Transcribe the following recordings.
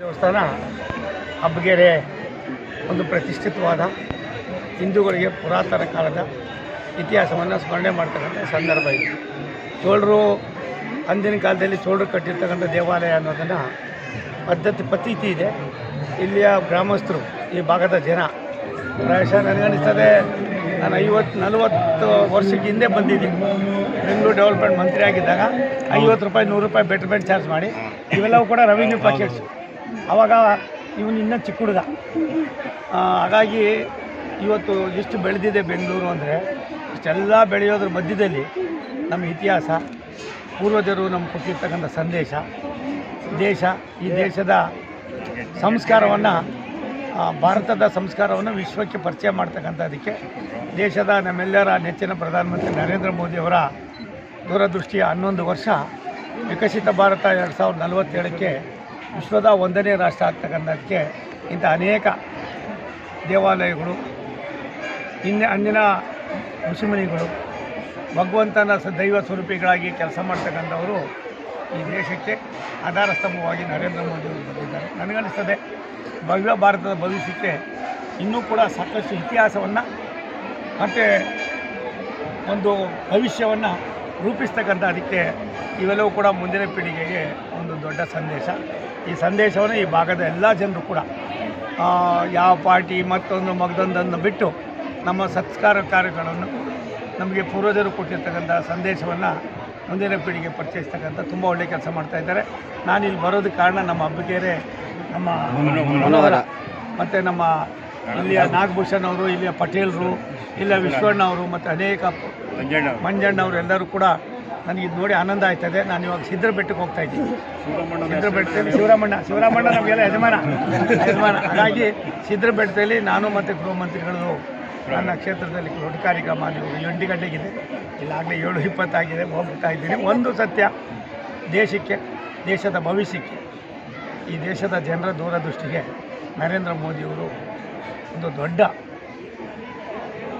ದೇವಸ್ಥಾನ ಹಬ್ಬಗೆರೆ ಒಂದು ಪ್ರತಿಷ್ಠಿತವಾದ ಹಿಂದೂಗಳಿಗೆ ಪುರಾತನ ಕಾಲದ ಇತಿಹಾಸವನ್ನು ಸ್ಮರಣೆ ಮಾಡ್ತಕ್ಕಂಥ ಸಂದರ್ಭ ಇದು. ಚೋಳರು ಅಂದಿನ ಕಾಲದಲ್ಲಿ ಚೋಳರು ಕಟ್ಟಿರ್ತಕ್ಕಂಥ ದೇವಾಲಯ ಅನ್ನೋದನ್ನು ಪದ್ಧತಿ ಪ್ರತೀತಿ ಇದೆ. ಇಲ್ಲಿಯ ಗ್ರಾಮಸ್ಥರು ಈ ಭಾಗದ ಜನ ಪ್ರಾಯಶಃ ನನಗನ್ನಿಸ್ತದೆ ನಾನು ಐವತ್ತು, ನಲವತ್ತು ವರ್ಷಕ್ಕೆ ಹಿಂದೆ ಬಂದಿದ್ದೀನಿ. ಬೆಂಗಳೂರು ಡೆವಲಪ್ಮೆಂಟ್ ಮಂತ್ರಿ ಆಗಿದ್ದಾಗ ಐವತ್ತು ರೂಪಾಯಿ, ನೂರು ರೂಪಾಯಿ ಬೆಟರ್ಮೆಂಟ್ ಚಾರ್ಜ್ ಮಾಡಿ. ಇವೆಲ್ಲವೂ ಕೂಡ ರೆವಿನ್ಯೂ ಪ್ಯಾಕೇಟ್ಸ್ ಆವಾಗ ಇವನು ಇನ್ನೂ ಚಿಕ್ಕ ಹುಡುಗ. ಹಾಗಾಗಿ ಇವತ್ತು ಎಷ್ಟು ಬೆಳೆದಿದೆ ಬೆಂಗಳೂರು ಅಂದರೆ ಇಷ್ಟೆಲ್ಲ ಬೆಳೆಯೋದ್ರ ಮಧ್ಯದಲ್ಲಿ ನಮ್ಮ ಇತಿಹಾಸ, ಪೂರ್ವಜರು ನಮ್ಗೆ ಕೊಟ್ಟಿರ್ತಕ್ಕಂಥ ಸಂದೇಶ, ದೇಶ, ಈ ದೇಶದ ಸಂಸ್ಕಾರವನ್ನು ಭಾರತದ ಸಂಸ್ಕಾರವನ್ನು ವಿಶ್ವಕ್ಕೆ ಪರಿಚಯ ಮಾಡ್ತಕ್ಕಂಥದ್ದಕ್ಕೆ ದೇಶದ ನಮ್ಮೆಲ್ಲರ ನೆಚ್ಚಿನ ಪ್ರಧಾನಮಂತ್ರಿ ನರೇಂದ್ರ ಮೋದಿಯವರ ದೂರದೃಷ್ಟಿಯ ಹನ್ನೊಂದು ವರ್ಷ ವಿಕಸಿತ ಭಾರತ ಎರಡು ಸಾವಿರದ ನಲವತ್ತೇಳಕ್ಕೆ ವಿಶ್ವದ ಒಂದನೇ ರಾಷ್ಟ್ರ ಆಗ್ತಕ್ಕಂಥದ್ದಕ್ಕೆ ಇಂಥ ಅನೇಕ ದೇವಾಲಯಗಳು, ಹಿಂದೆ ಅಂದಿನ ಋಷಿಮುನಿಗಳು ಭಗವಂತನ ದೈವ ಸ್ವರೂಪಿಗಳಾಗಿ ಕೆಲಸ ಮಾಡ್ತಕ್ಕಂಥವರು ಈ ದೇಶಕ್ಕೆ ಆಧಾರ ಸ್ತಂಭವಾಗಿ ನರೇಂದ್ರ ಮೋದಿಯವರು ಬಂದಿದ್ದಾರೆ. ನನಗನ್ನಿಸ್ತದೆ, ಭವ್ಯ ಭಾರತದ ಭವಿಷ್ಯಕ್ಕೆ ಇನ್ನೂ ಕೂಡ ಸಾಕಷ್ಟು ಇತಿಹಾಸವನ್ನು ಮತ್ತು ಒಂದು ಭವಿಷ್ಯವನ್ನು ರೂಪಿಸ್ತಕ್ಕಂಥ ಅದಕ್ಕೆ ಇವೆಲ್ಲವೂ ಕೂಡ ಮುಂದಿನ ಪೀಳಿಗೆಗೆ ಒಂದು ದೊಡ್ಡ ಸಂದೇಶ. ಈ ಸಂದೇಶವನ್ನು ಈ ಭಾಗದ ಎಲ್ಲ ಜನರು ಕೂಡ ಯಾವ ಪಾರ್ಟಿ ಮತ್ತೊಂದು ಮಗದೊಂದನ್ನು ಬಿಟ್ಟು ನಮ್ಮ ಸತ್ಕಾರ ಕಾರ್ಯಗಳನ್ನು ನಮಗೆ ಪೂರ್ವಜರು ಕೊಟ್ಟಿರ್ತಕ್ಕಂಥ ಸಂದೇಶವನ್ನು ಮುಂದಿನ ಪೀಳಿಗೆ ಪರಿಚಯಿಸ್ತಕ್ಕಂಥ ತುಂಬ ಒಳ್ಳೆಯ ಕೆಲಸ ಮಾಡ್ತಾ ಇದ್ದಾರೆ. ನಾನು ಇಲ್ಲಿ ಬರೋದಕ್ಕೆ ಕಾರಣ ನಮ್ಮ ಹಬ್ಬಗೆರೆ ನಮ್ಮ ಮನೋಹರ. ಮತ್ತು ನಮ್ಮ ಇಲ್ಲಿಯ ನಾಗಭೂಷಣ್ ಅವರು ಇಲ್ಲಿಯ ಪಟೇಲ್ರು ಇಲ್ಲಿಯ ವಿಶ್ವಣ್ಣ ಅವರು ಮತ್ತು ಅನೇಕ ಮಂಜಣ್ಣ ಅವರು ಎಲ್ಲರೂ ಕೂಡ ನನಗೆ ಇದು ನೋಡಿ ಆನಂದ ಆಯ್ತದೆ. ನಾನು ಇವಾಗ ಸಿದ್ರ ಬೆಟ್ಟಕ್ಕೆ ಹೋಗ್ತಾ ಇದ್ದೀನಿ. ಸಿದ್ರ ಬೆಟ್ಟದಲ್ಲಿ ಶಿವರಾಮಣ್ಣ ಶಿವರಾಮಣ್ಣ ನಮಗೆಲ್ಲ ಯಜಮಾನ. ಯಜಮಾನ. ಹಾಗಾಗಿ ಸಿದ್ರ ಬೆಟ್ಟದಲ್ಲಿ ನಾನು ಮತ್ತು ಗೃಹ ಮಂತ್ರಿಗಳು ನನ್ನ ಕ್ಷೇತ್ರದಲ್ಲಿ ದೊಡ್ಡ ಕಾರ್ಯಕ್ರಮ ಎಂಟು ಗಂಟೆಗಿದೆ. ಇಲ್ಲಾಗಲೇ ಏಳು ಇಪ್ಪತ್ತಾಗಿದೆ ಹೋಗ್ತಾ ಇದ್ದೀನಿ. ಒಂದು ಸತ್ಯ ದೇಶಕ್ಕೆ ದೇಶದ ಭವಿಷ್ಯಕ್ಕೆ ಈ ದೇಶದ ಜನರ ದೂರದೃಷ್ಟಿಗೆ ನರೇಂದ್ರ ಮೋದಿಯವರು ಒಂದು ದೊಡ್ಡ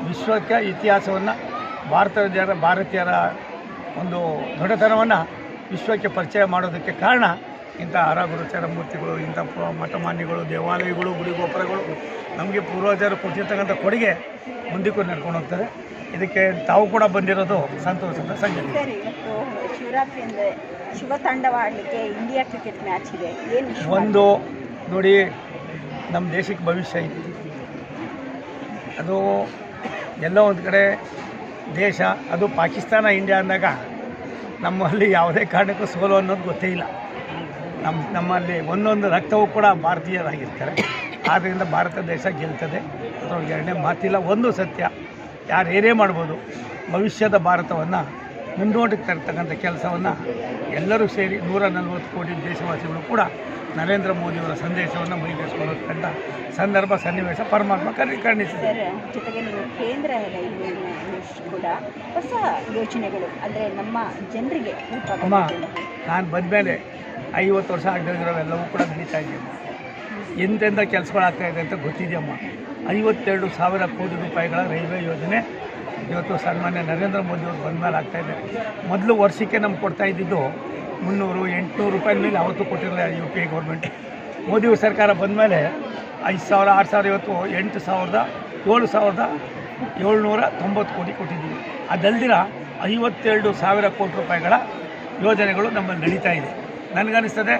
ವಿಶ್ವಕ್ಕೆ ಇತಿಹಾಸವನ್ನು ಭಾರತದ ಜನ ಭಾರತೀಯರ ಒಂದು ದೊಡ್ಡತನವನ್ನು ವಿಶ್ವಕ್ಕೆ ಪರಿಚಯ ಮಾಡೋದಕ್ಕೆ ಕಾರಣ ಇಂಥ ಹರಗುರುಚರ ಮೂರ್ತಿಗಳು ಇಂಥ ಮಠಮಾನ್ಯಗಳು ದೇವಾಲಯಗಳು ಗುಡಿ ಗೋಪುರಗಳು ನಮಗೆ ಪೂರ್ವಜರು ಕೊಟ್ಟಿರ್ತಕ್ಕಂಥ ಕೊಡುಗೆ ಮುಂದಕ್ಕೂ ನಡ್ಕೊಂಡು ಹೋಗ್ತಾರೆ ಇದಕ್ಕೆ ತಾವು ಕೂಡ ಬಂದಿರೋದು ಸಂತೋಷದ ಸಂಗತಿ. ಇಂಡಿಯಾ ಕ್ರಿಕೆಟ್ ಮ್ಯಾಚ್ ಇದೆ. ಏನು ಒಂದು ನೋಡಿ ನಮ್ಮ ದೇಶಕ್ಕೆ ಭವಿಷ್ಯ ಇದೆ. ಅದು ಎಲ್ಲ ಒಂದು ಕಡೆ ದೇಶ, ಅದು ಪಾಕಿಸ್ತಾನ, ಇಂಡಿಯಾ ಅಂದಾಗ ನಮ್ಮಲ್ಲಿ ಯಾವುದೇ ಕಾರಣಕ್ಕೂ ಸೋಲು ಅನ್ನೋದು ಗೊತ್ತೇ ಇಲ್ಲ. ನಮ್ಮ ನಮ್ಮಲ್ಲಿ ಒಂದೊಂದು ರಕ್ತವೂ ಕೂಡ ಭಾರತೀಯರಾಗಿರ್ತಾರೆ. ಆದ್ದರಿಂದ ಭಾರತ ದೇಶ ಗೆಲ್ತದೆ. ಅದ್ರೊಳಗೆ ಎರಡನೇ ಮಾತಿಲ್ಲ, ಒಂದು ಸತ್ಯ. ಯಾರು ಏನೇ ಮಾಡ್ಬೋದು, ಭವಿಷ್ಯದ ಭಾರತವನ್ನು ಮುನ್ನೋಟಕ್ಕೆ ತರ್ತಕ್ಕಂಥ ಕೆಲಸವನ್ನು ಎಲ್ಲರೂ ಸೇರಿ ನೂರ ನಲವತ್ತು ಕೋಟಿ ದೇಶವಾಸಿಗಳು ಕೂಡ ನರೇಂದ್ರ ಮೋದಿಯವರ ಸಂದೇಶವನ್ನು ಮೈಗೂಡಿಸ್ಕೊಳ್ಳತಕ್ಕಂಥ ಸಂದರ್ಭ ಸನ್ನಿವೇಶ ಪರಮಾತ್ಮ ಕರ್ಣಿ ಕರ್ಣಿಸಿದೆ ಜೊತೆಗೆ ಕೇಂದ್ರ ಕೂಡ ಹೊಸ ಯೋಜನೆಗಳು ಅಂದರೆ ನಮ್ಮ ಜನರಿಗೆ ಅಮ್ಮ ನಾನು ಬಂದಮೇಲೆ ಐವತ್ತು ವರ್ಷ ಆಗದಿರೋವೆಲ್ಲವೂ ಕೂಡ ನಡೀತಾ ಇದ್ದೀನಿ ಎಂತೆಂಥ ಕೆಲಸಗಳಾಗ್ತಾ ಇದೆ ಅಂತ ಗೊತ್ತಿದೆಯಮ್ಮ. ಐವತ್ತೆರಡು ಸಾವಿರ ಕೋಟಿ ರೂಪಾಯಿಗಳ ರೈಲ್ವೆ ಯೋಜನೆ ಇವತ್ತು ಸನ್ಮಾನ್ಯ ನರೇಂದ್ರ ಮೋದಿ ಅವರು ಬಂದ ಮೇಲೆ ಆಗ್ತಾ ಇದೆ. ಮೊದಲು ವರ್ಷಕ್ಕೆ ನಮ್ಗೆ ಕೊಡ್ತಾ ಇದ್ದಿದ್ದು ಮುನ್ನೂರು, ಎಂಟುನೂರು ರೂಪಾಯಿ ಮೇಲೆ ಅವತ್ತು ಕೊಟ್ಟಿರಲಿಲ್ಲ U P I government Modi ಸರ್ಕಾರ ಬಂದಮೇಲೆ ಐದು ಸಾವಿರ, ಆರು ಸಾವಿರ ಇವತ್ತು ಎಂಟು ಸಾವಿರದ, ಏಳು ಸಾವಿರದ ಏಳ್ನೂರ ತೊಂಬತ್ತು ಕೋಟಿ ಕೊಟ್ಟಿದ್ದೀವಿ. ಅದಲ್ದಿರ ಐವತ್ತೆರಡು ಸಾವಿರ ಕೋಟಿ ರೂಪಾಯಿಗಳ ಯೋಜನೆಗಳು ನಮ್ಮಲ್ಲಿ ನಡೀತಾ ಇದೆ. ನನಗನ್ನಿಸ್ತದೆ,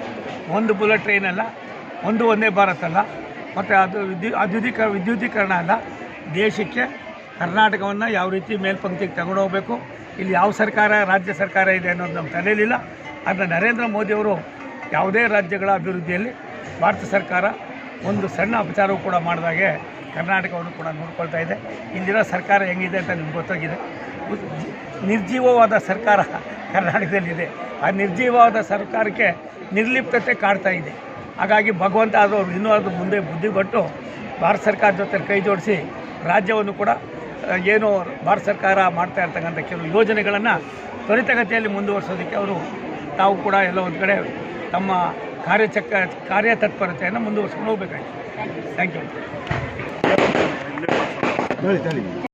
ಒಂದು ಬುಲೆಟ್ ಟ್ರೈನ್ ಅಲ್ಲ, ಒಂದು ಒಂದೇ ಭಾರತ್ ಅಲ್ಲ, ಮತ್ತು ಅದು ವಿದ್ಯು, ಅದ್ಯುದೀಕ, ವಿದ್ಯುದೀಕರಣ ಅಲ್ಲ, ದೇಶಕ್ಕೆ ಕರ್ನಾಟಕವನ್ನು ಯಾವ ರೀತಿ ಮೇಲ್ಪಂಕ್ತಿಗೆ ತಗೊಂಡು ಹೋಗಬೇಕು, ಇಲ್ಲಿ ಯಾವ ಸರ್ಕಾರ, ರಾಜ್ಯ ಸರ್ಕಾರ ಇದೆ ಅನ್ನೋದು ನಮ್ಮ ತಲೆಯಲ್ಲಿಲ್ಲ ಆದರೆ ನರೇಂದ್ರ ಮೋದಿಯವರು ಯಾವುದೇ ರಾಜ್ಯಗಳ ಅಭಿವೃದ್ಧಿಯಲ್ಲಿ ಭಾರತ ಸರ್ಕಾರ ಒಂದು ಸಣ್ಣ ಅಪಚಾರವೂ ಕೂಡ ಮಾಡಿದಾಗೆ ಕರ್ನಾಟಕವನ್ನು ಕೂಡ ನೋಡ್ಕೊಳ್ತಾ ಇದೆ. ಇಂದಿನ ಸರ್ಕಾರ ಹೆಂಗಿದೆ ಅಂತ ನಿಮ್ಗೆ ಗೊತ್ತಾಗಿದೆ. ನಿರ್ಜೀವವಾದ ಸರ್ಕಾರ ಕರ್ನಾಟಕದಲ್ಲಿದೆ. ಆ ನಿರ್ಜೀವವಾದ ಸರ್ಕಾರಕ್ಕೆ ನಿರ್ಲಿಪ್ತತೆ ಕಾಡ್ತಾ ಇದೆ. ಹಾಗಾಗಿ ಭಗವಂತ ಆದರೂ ಇನ್ನೂ ಅದು ಮುಂದೆ ಬುದ್ಧಿ ಕೊಟ್ಟು ಭಾರತ ಸರ್ಕಾರ ಜೊತೆ ಕೈ ಜೋಡಿಸಿ ರಾಜ್ಯವನ್ನು ಕೂಡ ಏನು ಭಾರತ ಸರ್ಕಾರ ಮಾಡ್ತಾ ಇರ್ತಕ್ಕಂಥ ಕೆಲವು ಯೋಜನೆಗಳನ್ನು ತ್ವರಿತಗತಿಯಲ್ಲಿ ಮುಂದುವರಿಸೋದಕ್ಕೆ ಅವರು ತಾವು ಕೂಡ ಎಲ್ಲ ಒಂದು ಕಡೆ ತಮ್ಮ ಕಾರ್ಯಚಕ್ಕ ಕಾರ್ಯತತ್ಪರತೆಯನ್ನು ಮುಂದುವರ್ಸ್ಕೊಂಡು ಹೋಗ್ಬೇಕಾಗಿತ್ತು ಥ್ಯಾಂಕ್ ಯು